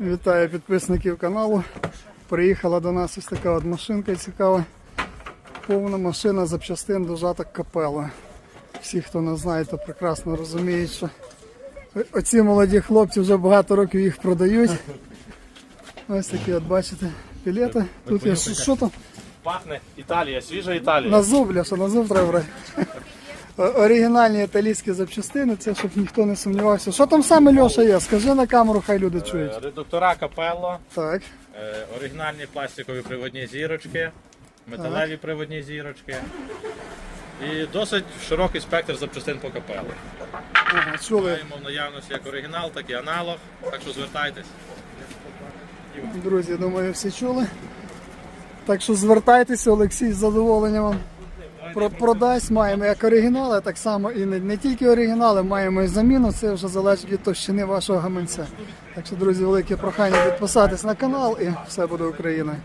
Вітаю підписників каналу. Приїхала до нас ось така от машинка цікава. Повна машина запчастин до жаток капела. Всі, хто не знає, то прекрасно розуміють, що оці молоді хлопці вже багато років їх продають. Ось такі, от бачите, пілети. Тут є що, що там? Пахне Італія, свіжа Італія. На зуб, Ляша, на зуб треба брати. Оригінальні італійські запчастини, це щоб ніхто не сумнівався. Що там саме Льоша є? Скажи на камеру, хай люди чують. Е, Редуктора капелло, Так. е, оригінальні пластикові приводні зірочки, металеві приводні зірочки. І досить широкий спектр запчастин по капелу. Ага, чули, Маємо в наявності як оригінал, так і аналог, так що звертайтесь. друзі, думаю, всі чули. Так що звертайтеся, Олексій з задоволенням вам про- продасть. Маємо як оригінали, так само і не, не тільки оригінали, маємо і заміну. Це вже залежить від товщини вашого гаманця. Так що, друзі, велике прохання підписатись на канал і все буде Україна.